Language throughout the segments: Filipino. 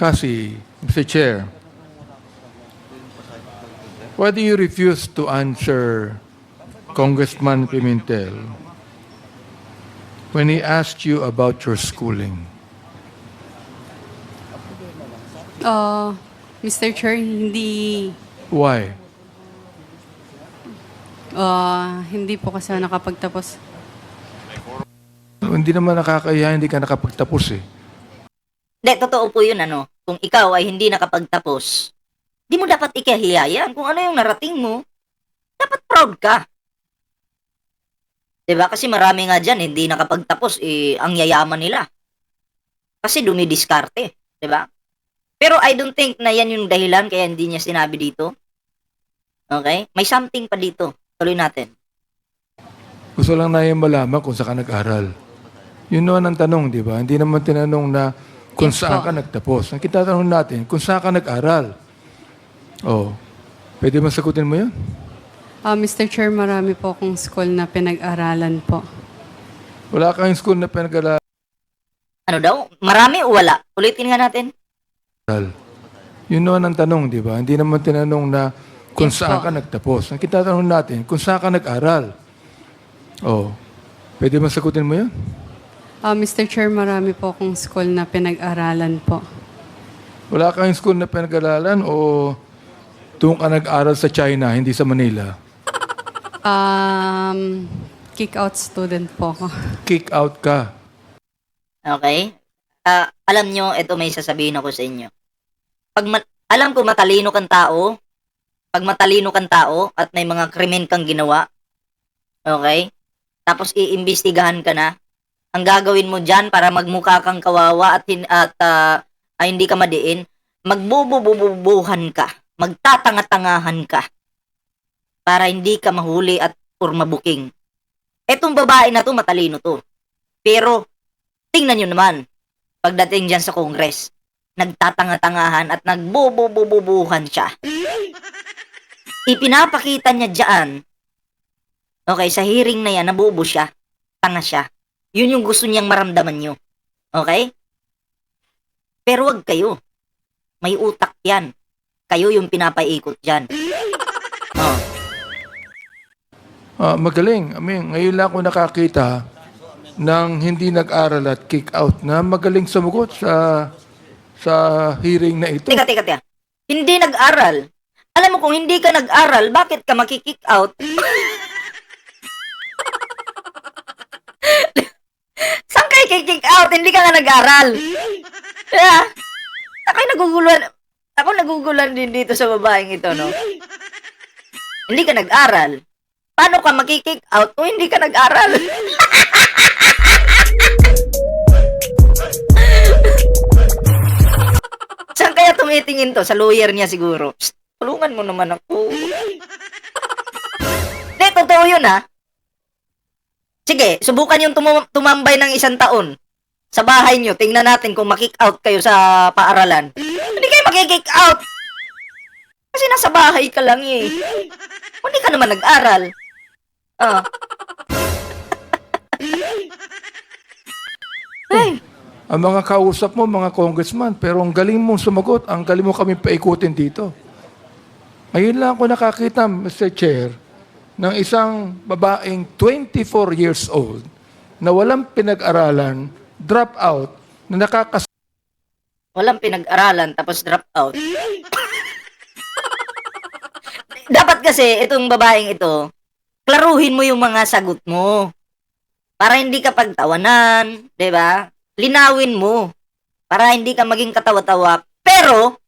Kasi, Mr. Chair, why do you refuse to answer Congressman Pimentel when he asked you about your schooling? Uh, Mr. Chair, hindi Why? uh, hindi po kasi ako nakapagtapos. Hindi naman nakakaya, hindi ka nakapagtapos eh. Hindi, totoo po yun, ano. Kung ikaw ay hindi nakapagtapos, di mo dapat ikahiya yan. Kung ano yung narating mo, dapat proud ka. 'Di ba Kasi marami nga dyan, hindi nakapagtapos, eh, ang yayaman nila. Kasi dumidiskarte, 'di ba Pero I don't think na yan yung dahilan kaya hindi niya sinabi dito. Okay? May something pa dito. Tuloy natin. Gusto lang na yung malaman kung saan ka nag-aral. Yun naman ang tanong, di ba? Hindi naman tinanong na kung Yes saan po. ka nagtapos. Ang kitatanong natin, kung saan ka nag-aral. Oh, pwede mo sagutin mo yun? Uh, Mr. Chair, marami po akong school na pinag-aralan po. Wala kang school na pinag-aral. Ano daw? Marami o wala? Ulitin nga natin. Yun naman ang tanong, di ba? Hindi naman tinanong na kung Yes saan po. ka nagtapos. Ang kitatanong natin, kung saan ka nag-aral. Oh, pwede mo sagutin mo yun? Uh, Mr. Chair, marami po akong school na pinag-aralan po. Wala kang school na pinag-aralan o doon ka nag-aral sa China, hindi sa Manila? Um, kick-out student po ako. Kick out ka. Okay? Ah, alam nyo, ito may sasabihin ako sa inyo. Pag ma- alam ko matalino kang tao, pag matalino kang tao at may mga krimen kang ginawa, okay? Tapos iimbestigahan ka na, ang gagawin mo dyan para magmukha kang kawawa at, hin- at ah, ay hindi ka madiin, magbubububuhan ka, magtatanga-tangahan ka para hindi ka mahuli at or mabuking. Etong babae na to, matalino to. Pero, tingnan nyo naman, pagdating dyan sa Congress, nagtatanga-tangahan at nagbububububuhan siya. Ipinapakita niya dyan, okay, sa hearing na yan, nabubo siya, tanga siya. Yun yung gusto niyang maramdaman nyo. Okay? Pero wag kayo. May utak yan. Kayo yung pinapaikot dyan. Oh. Ah, magaling. I mean, ngayon lang ako nakakita ng hindi nag-aral at kick out na magaling sumugot sa sa hearing na ito. Teka, teka, teka. Hindi nag-aral. Alam mo, kung hindi ka nag-aral, bakit ka makikick out? Saan kayo kick out? Hindi ka nga nag-aral. Kaya, ako'y naguguluhan. Ako naguguluhan din dito sa babaeng ito, no? Hindi ka nag-aral. Paano ka makikick out kung hindi ka nag-aral? Saan kaya tumitingin to? Sa lawyer niya siguro. Psst, tulungan mo naman ako. Hindi, totoo yun ha. Sige, subukan yung tum- tumambay ng isang taon. Sa bahay nyo, tingnan natin kung makick out kayo sa paaralan. Hindi kayo makikick out. Kasi nasa bahay ka lang eh. Hindi ka naman nag-aral. Ah. Ay, Ang mga kausap mo, mga congressman, pero ang galing mong sumagot, ang galing mo kami paikutin dito. Ngayon lang ako nakakita, Mr. Chair, ng isang babaeng 24 years old na walang pinag-aralan, drop out, na nakakas walang pinag-aralan tapos drop out. Dapat kasi itong babaeng ito, klaruhin mo yung mga sagot mo. Para hindi ka pagtawanan, 'di ba? Linawin mo para hindi ka maging katawa-tawa. Pero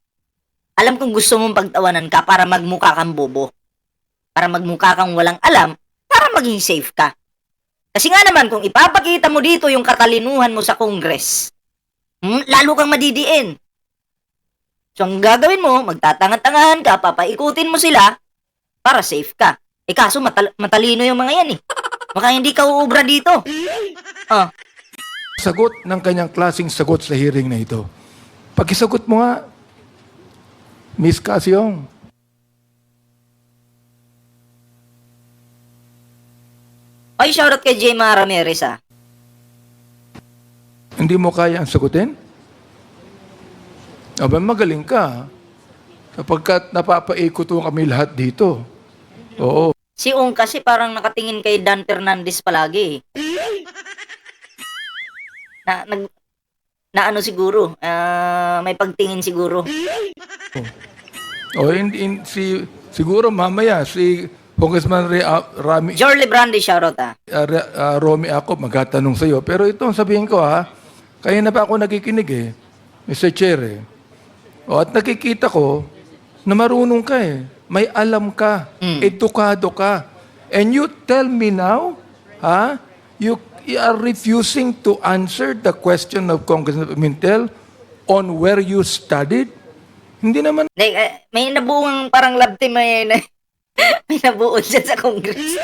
alam kong gusto mong pagtawanan ka para magmukha kang bobo. Para magmukha kang walang alam, para maging safe ka. Kasi nga naman, kung ipapakita mo dito yung katalinuhan mo sa Congress, hmm, lalo kang madidiin. So, ang gagawin mo, magtatanga-tangahan ka, papaikutin mo sila, para safe ka. Eh kaso, matal- matalino yung mga yan eh. Baka hindi ka uubra dito. Oh, sagot ng kanyang klasing sagot sa hearing na ito. Pakisagot mo nga, Miss Casyong. Ay, shoutout kay Jema Ramirez ah. Hindi mo kaya ang sagutin? Aba, magaling ka. Sapagkat napapaikot mo kami lahat dito. Oo. Si Ong kasi parang nakatingin kay Dan Fernandez palagi. eh. Na, nag, na ano siguro, ah, may pagtingin siguro. O, in, in, si, siguro mamaya, si Congressman Re, ah, Rami, Jorly Brandy, shoutout ah. uh, uh, Romy ako magtatanong sa'yo. Pero ito ang sabihin ko ha, kaya na pa ako nakikinig eh, Mr. Chair eh. O, at nakikita ko na marunong ka eh. May alam ka. Mm. Edukado ka. And you tell me now, ha, you, you are refusing to answer the question of Congressman Pimentel on where you studied? Hindi naman Hindi, eh, may nabuong parang love team may, may nabuo dyan sa Congress.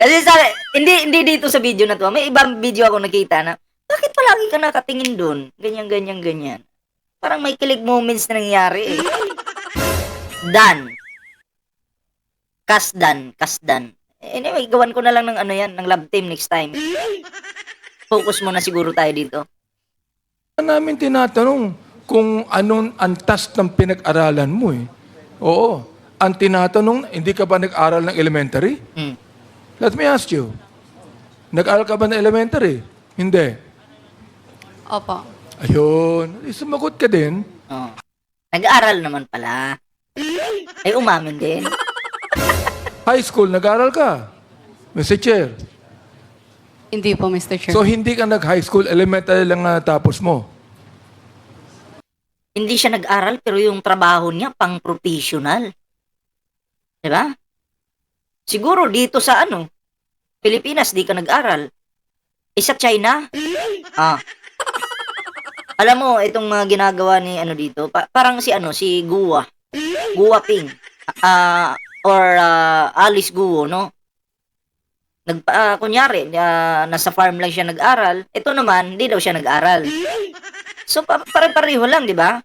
Kasi sa, hindi, hindi dito sa video na to. May ibang video ako nakita na, bakit palagi ka nakatingin doon? Ganyan, ganyan, ganyan. Parang may kilig moments na nangyayari eh. Dan. Kasdan, kasdan. Anyway, gawan ko na lang ng ano yan, ng love team next time. Focus muna siguro tayo dito. namin tinatanong kung anong antas ng pinag-aralan mo eh. Oo. Ang tinatanong, hindi ka ba nag-aral ng elementary? Hmm. Let me ask you. Nag-aral ka ba ng elementary? Hindi. Opo. Ayun. Eh, Sumagot ka din. Oh. Nag-aaral naman pala. Ay, umamin din. High school, nag-aral ka. Mr. Chair. Hindi po, Mr. Chair. So, hindi ka nag-high school, elementary lang na tapos mo. Hindi siya nag-aral pero yung trabaho niya pang professional. 'Di ba? Siguro dito sa ano, Pilipinas di ka nag-aral. Eh sa China? Ah. Alam mo, itong mga ginagawa ni ano dito, pa- parang si ano, si Guwa. Guwa Ping. Ah, or ah, Alice Guo, no? Nag, ah, kunyari, ah, nasa farm lang siya nag-aral. Ito naman, hindi daw siya nag-aral. So, pa- pare-pareho lang, di ba?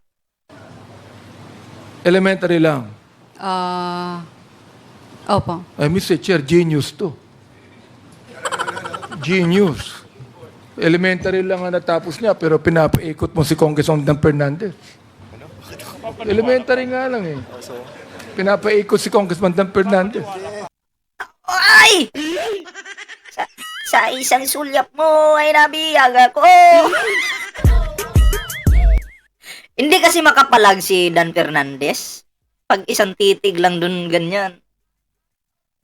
Elementary lang. Ah, opo. Ay, Mr. Chair, genius to. Genius. Elementary lang ang natapos niya, pero pinapaikot mo si Congressman Dan Fernandez. Elementary nga lang eh. Pinapaikot si Congressman Dan Fernandez. Ay! Sa, sa isang sulyap mo ay nabiyag ako. Hindi kasi makapalag si Dan Fernandez. Pag isang titig lang dun ganyan.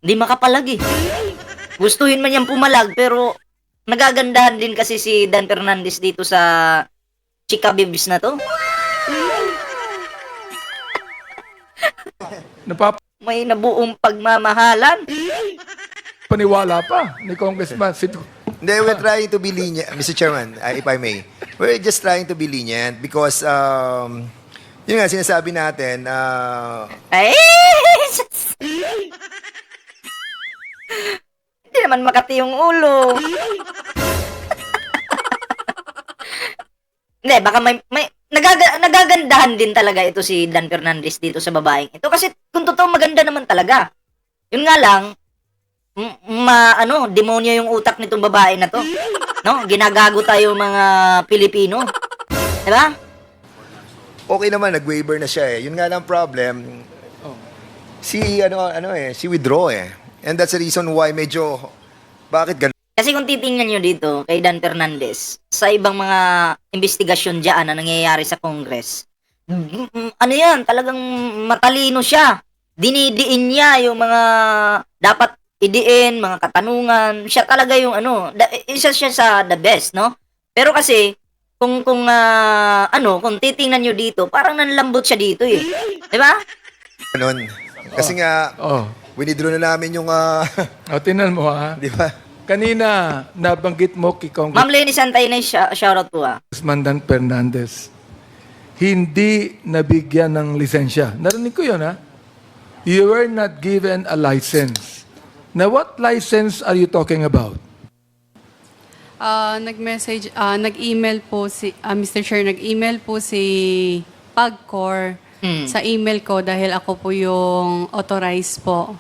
Hindi makapalag eh. Gustuhin man niyang pumalag pero nagagandahan din kasi si Dan Fernandez dito sa Chika Bibs na to. May nabuong pagmamahalan. Napapaniwala pa ni Congressman. Si, Hindi, we're trying to be lenient, Mr. Chairman, uh, if I may. We're just trying to be lenient because, um, yun nga, sinasabi natin, uh, Ay! Hindi naman makati yung ulo. Hindi, baka may, may nagaga, nagagandahan din talaga ito si Dan Fernandez dito sa babaeng ito. Kasi kung totoo maganda naman talaga. Yun nga lang, m- ma, ano, demonyo yung utak nitong babae na to. No? Ginagago tayo mga Pilipino. Diba? okay naman, nag-waiver na siya eh. Yun nga lang problem, si, ano, ano eh, si withdraw eh. And that's the reason why medyo, bakit ganun? Kasi kung titingnan nyo dito kay Dan Fernandez, sa ibang mga investigasyon dyan na nangyayari sa Congress, ano yan, talagang matalino siya. Dinidiin niya yung mga dapat idiin, mga katanungan. Siya talaga yung ano, da- isa siya sa the best, no? Pero kasi, kung kung ah, ano, kung titingnan nyo dito, parang nanlambot siya dito eh. 'Di ba? ganun. Kasi nga, oh. Winidraw na namin yung, ah, O, tinan mo ha. di ba? Kanina, nabanggit mo kay Ma'am Congressman Lenny Santay na shoutout po ah. Dan Fernandez. Hindi nabigyan ng lisensya. Narinig ko yun ha. You were not given a license. Now, what license are you talking about? Ah, nag-message, ah, nag-email po si, ah, Mr. Chair, nag-email po si Pagcor Hmm. sa email ko dahil ako po yung authorized po.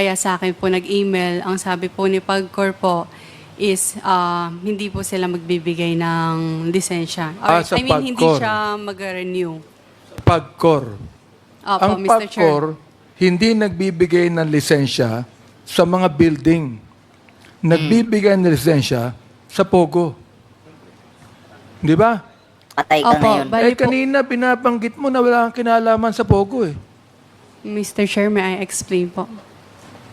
Kaya sa akin po nag-email. Ang sabi po ni Pagcor po is ah, hindi po sila magbibigay ng lisensya. Ah, Or, sa I mean, hindi Pagcor. siya mag-renew. PAGCOR. Opo, ang Mr. Chair. PAGCOR, hindi nagbibigay ng lisensya sa mga building. Nagbibigay ng lisensya sa POGO. Di ba? Patay ka Opo, ngayon. Bali eh, po- kanina binabanggit mo na wala kang kinalaman sa POGO eh. Mr. Chair, may I explain po?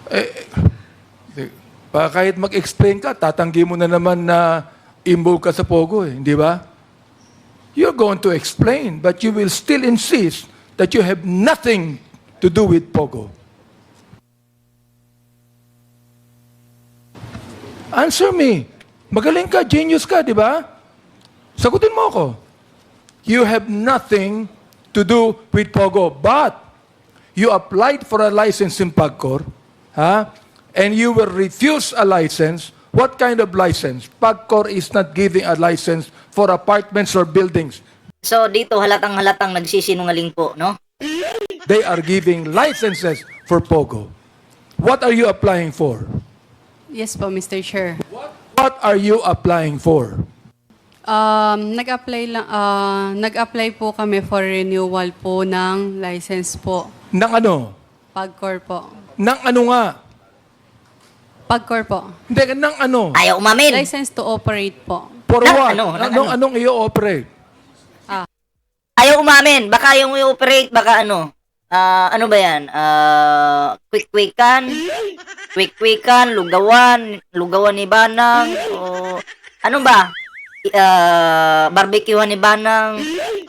Di- Pa, kahit mag-explain ka, tatanggi mo na naman na involved ka sa Pogo eh, di ba? You're going to explain, but you will still insist that you have nothing to do with Pogo. Answer me. Magaling ka, genius ka, di ba? Sagutin mo ako. You have nothing to do with Pogo, but you applied for a license in Pagcor, ha? and you will refuse a license, what kind of license? Pagcor is not giving a license for apartments or buildings. So, dito halatang halatang nagsisinungaling po, no? They are giving licenses for Pogo. What are you applying for? Yes po, Mr. Chair. What are you applying for? Um, nag-apply lang ah, nag-apply po kami for renewal po ng license po. Nang ano? Pagcor po. Nang ano nga? Pagcor po. Hindi, nang ano? Ayaw umamin. License to operate po. For Nang what? ano? Nang Anong, ano? anong i-operate? Ayaw umamin. Baka yung i-operate, baka ano. Ah, ano ba yan? Ah, quick-quickan. Quick-quickan, lugawan, lugawan ni Banang. O, ano ba? I- Ah, barbecuehan ni Banang.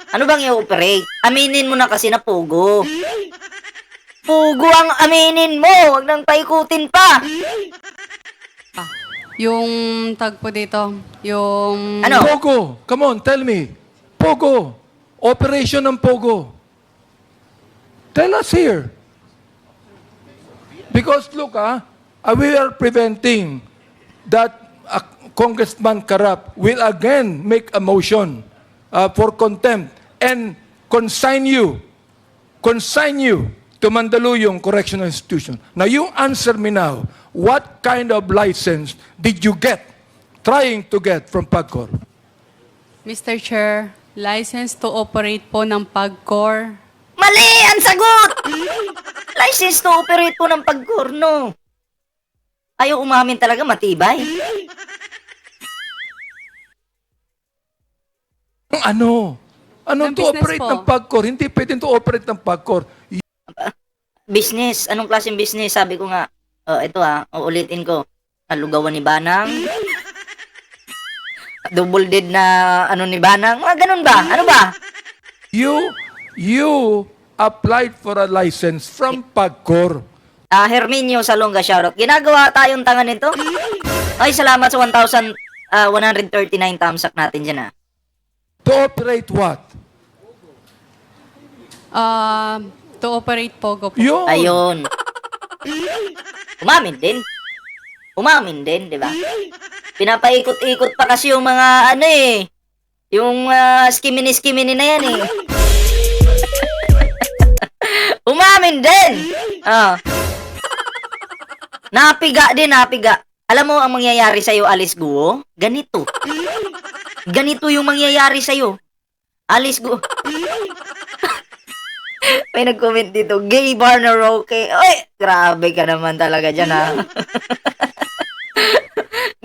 Ano bang i-operate? Aminin mo na kasi na pugo. Pugo ang aminin mo. Huwag nang paikutin pa. Yung tag po dito, yung... Ano? Pogo. Come on, tell me. Pogo. Operation ng Pogo. Tell us here. Because look, ah, uh, we are preventing that a Congressman Karap will again make a motion uh, for contempt and consign you, consign you to Mandaluyong Correctional Institution. Now you answer me now, what kind of license did you get, trying to get from PAGCOR? Mr. Chair, license to operate po ng Pagcor. Mali ang sagot! License to operate po ng pagkurno. Ayaw umamin talaga, matibay. Ano? Anong Ng to business operate po. ng PAGCOR? Hindi pwedeng to operate ng PAGCOR. Business. Anong klaseng business? Sabi ko nga, oh, ito ha, uulitin ko. Alugawan ni Banang. Double dead na ano ni Banang. Mga ganun ba? Ano ba? You, you applied for a license from PAGCOR. Ah, Herminio Salonga, shoutout. Ginagawa tayong tanga nito. Ay, salamat sa 1,139 thumbs up natin dyan ha. To operate what? Ah, to operate Pogo po. Yun. Ayun. Umamin din. Umamin din, di ba? Pinapaikot-ikot pa kasi yung mga ano eh. Yung uh, skimini-skimini na yan eh. Umamin din! Ah. Napiga din, napiga. Alam mo ang mangyayari sa'yo, Alice Guo? Ganito. Ganito yung mangyayari sa'yo. Alice Guo. May nag-comment dito, gay bar na Roque. Ay, grabe ka naman talaga dyan, ha?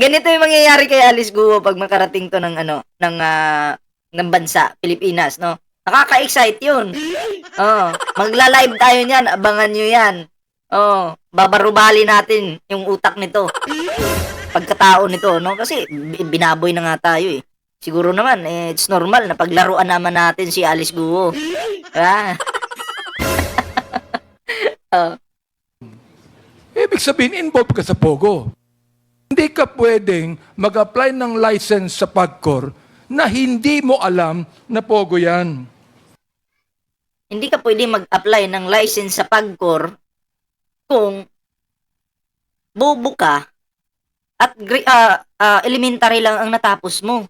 Ganito yung mangyayari kay Alice Guo pag makarating to ng ano, ng ah, ng bansa, Pilipinas, no? Nakaka-excite yun. Oh, magla-live tayo niyan, abangan nyo yan. Oh, babarubali natin yung utak nito. Pagkatao nito, no? Kasi bi- binaboy na nga tayo eh. Siguro naman, eh, it's normal na paglaruan naman natin si Alice Guo. Ah. Oh. Ibig sabihin, involved ka sa POGO. Hindi ka pwedeng mag-apply ng license sa PAGCOR na hindi mo alam na POGO yan. hindi ka pwede mag-apply ng license sa Pagcor kung bobo ka at ah, ah, elementary lang ang natapos mo.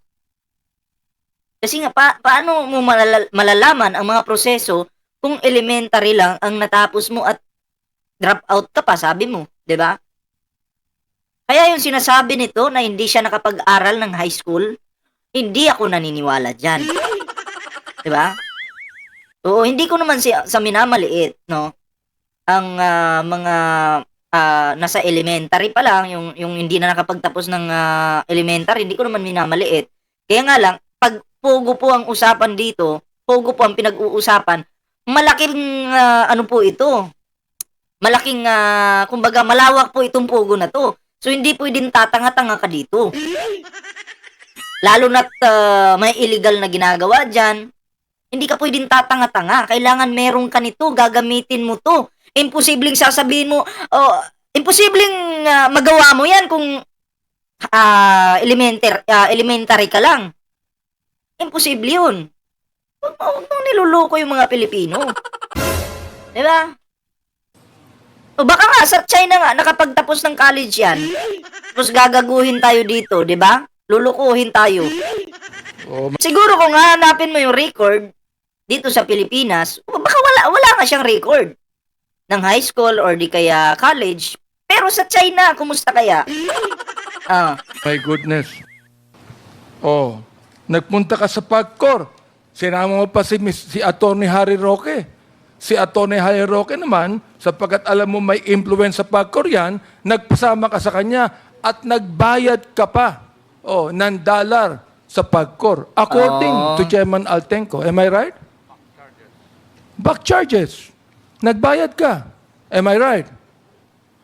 Kasi nga, pa- paano mo malala- malalaman ang mga proseso kung elementary lang ang natapos mo at drop out ka pa, sabi mo, 'di ba? Kaya yung sinasabi nito na hindi siya nakapag-aral ng high school, hindi ako naniniwala diyan. 'Di ba? Oo, hindi ko naman si, sa minamaliit, no? Ang ah, mga ah, nasa elementary pa lang, yung, yung hindi na nakapagtapos ng ah, elementary, hindi ko naman minamaliit. Kaya nga lang, pag pogo po ang usapan dito, pogo po ang pinag-uusapan, malaking ah, ano po ito, malaking, ah, kumbaga malawak po itong pogo na to. So, hindi pwedeng tatanga-tanga ka dito. Lalo na't ah, may illegal na ginagawa dyan, hindi ka pwedeng tatanga-tanga. Kailangan meron ka nito, gagamitin mo to. Imposibleng sasabihin mo, oh, imposibleng ah, magawa mo yan kung ah, elementary, ah, elementary ka lang. Imposible yun. Huwag mo, huwag mong niluloko yung mga Pilipino. Di ba? O baka nga, sa China nga, nakapagtapos ng college yan. Tapos gagaguhin tayo dito, di ba? Lulukuhin tayo. Oh, Siguro kung hahanapin mo yung record dito sa Pilipinas, baka wala, wala nga siyang record ng high school or di kaya college. Pero sa China, kumusta kaya? Ah, My goodness. Oh, nagpunta ka sa PAGCOR. Sinama mo pa si, Miss- si Attorney Harry Roque. Si Attorney Harry Roque naman, sapagkat alam mo may influence sa PAGCOR yan, nagpasama ka sa kanya at nagbayad ka pa oh, ng dollar sa PAGCOR. According Oh. to Chairman Altenco. Am I right? Back charges. Nagbayad ka. Am I right?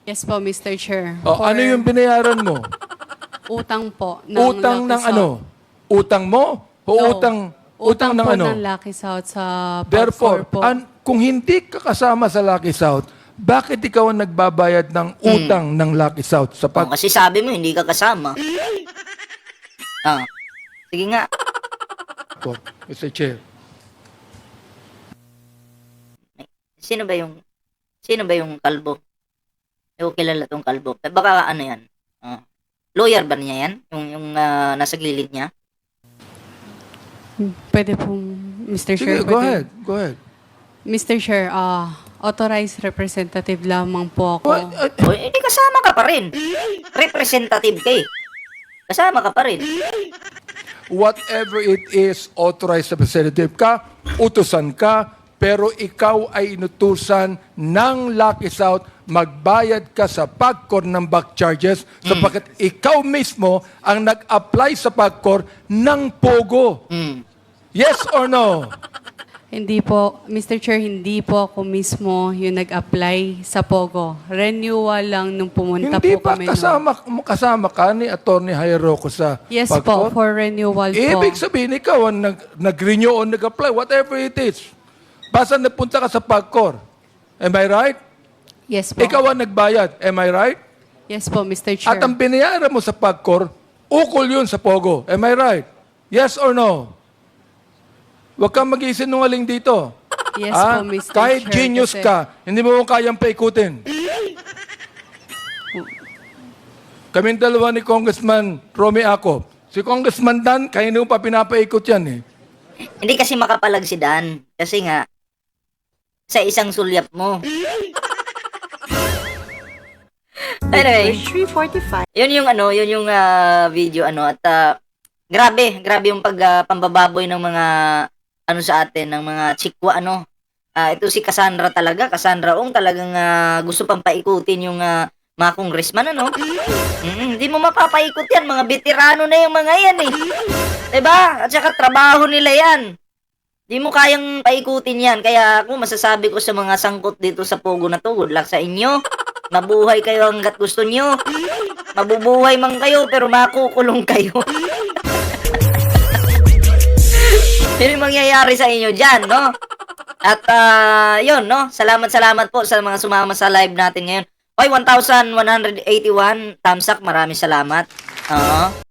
Yes po, Mr. Chair. Oh, For ano yung binayaran mo? Utang po. Ng utang ng ano? Utang mo? O No. utang utang, ng po ano? ng Lucky South sa Therefore, po. an- kung hindi ka kasama sa Lucky South, bakit ikaw ang nagbabayad ng utang ng Lucky South sa oh, pag kasi sabi mo, hindi ka kasama. Ah, sige nga. ko, Mr. Chair? Sino ba yung, sino ba yung kalbo? Hindi ko kilala tong kalbo. Baka ano yan? Ah, lawyer ba niya yan? Yung, yung ah, nasa gilid niya? Pwede po, Mr. Sige, Chair. go pwede- ahead. Go ahead. Mr. Chair, ah, authorized representative lamang po ako. Well, uh, O, hindi kasama ka pa rin. Representative ka eh. Kasama ka pa rin. whatever it is, authorized representative ka, utusan ka, pero ikaw ay inutusan ng Lucky South, magbayad ka sa PAGCOR ng back charges sapagkat ikaw mismo ang nag-apply sa PAGCOR ng POGO. Hmm. Yes or no? Hindi po, Mr. Chair, hindi po ako mismo yung nag-apply sa POGO. Renewal lang nung pumunta Hindi po pa kami. kasama, kasama ka ni Attorney Jairo sa Yes po, for renewal po. Ibig sabihin, ikaw ang nag, nag-renew o nag-apply, whatever it is. Basta napunta ka sa PAGCOR. Am I right? Yes po. Ikaw ang nagbayad. Am I right? Yes po, Mr. Chair. At ang binayaran mo sa PAGCOR, ukol yun sa POGO. Am I right? Yes or no? Huwag kang mag-isinungaling dito. Yes Ah, po, Mr. Kahit Chair, genius kasi- ka, hindi mo kayang paikutin. Kaming dalawa ni Congressman Romy Acop. Si Congressman Dan, kaya hindi mo pa pinapaikot yan eh. Hindi kasi makapalag si Dan. Kasi nga, sa isang sulyap mo. anyway, 345. yun yung ano, yun yung ah, video ano at ah, grabe, grabe yung pag ah, pambababoy ng mga ano sa atin ng mga chikwa ano. Ah, ito si Cassandra talaga, Cassandra Ong talagang ah, gusto pang paikutin yung ah, mga congressman ano. Mm, hindi mo mapapaikot yan, mga veterano na yung mga yan eh. 'Di ba? At saka trabaho nila yan. Di mo kayang paikutin yan. Kaya ako masasabi ko sa mga sangkot dito sa Pogo na to, good luck sa inyo. Mabuhay kayo hanggat gusto nyo. Mabubuhay man kayo pero makukulong kayo. Yun yung mangyayari sa inyo dyan, no? At ah, yun, no? Salamat, salamat po sa mga sumama sa live natin ngayon. Oy, 1,181 thumbs up. Maraming salamat. Oo.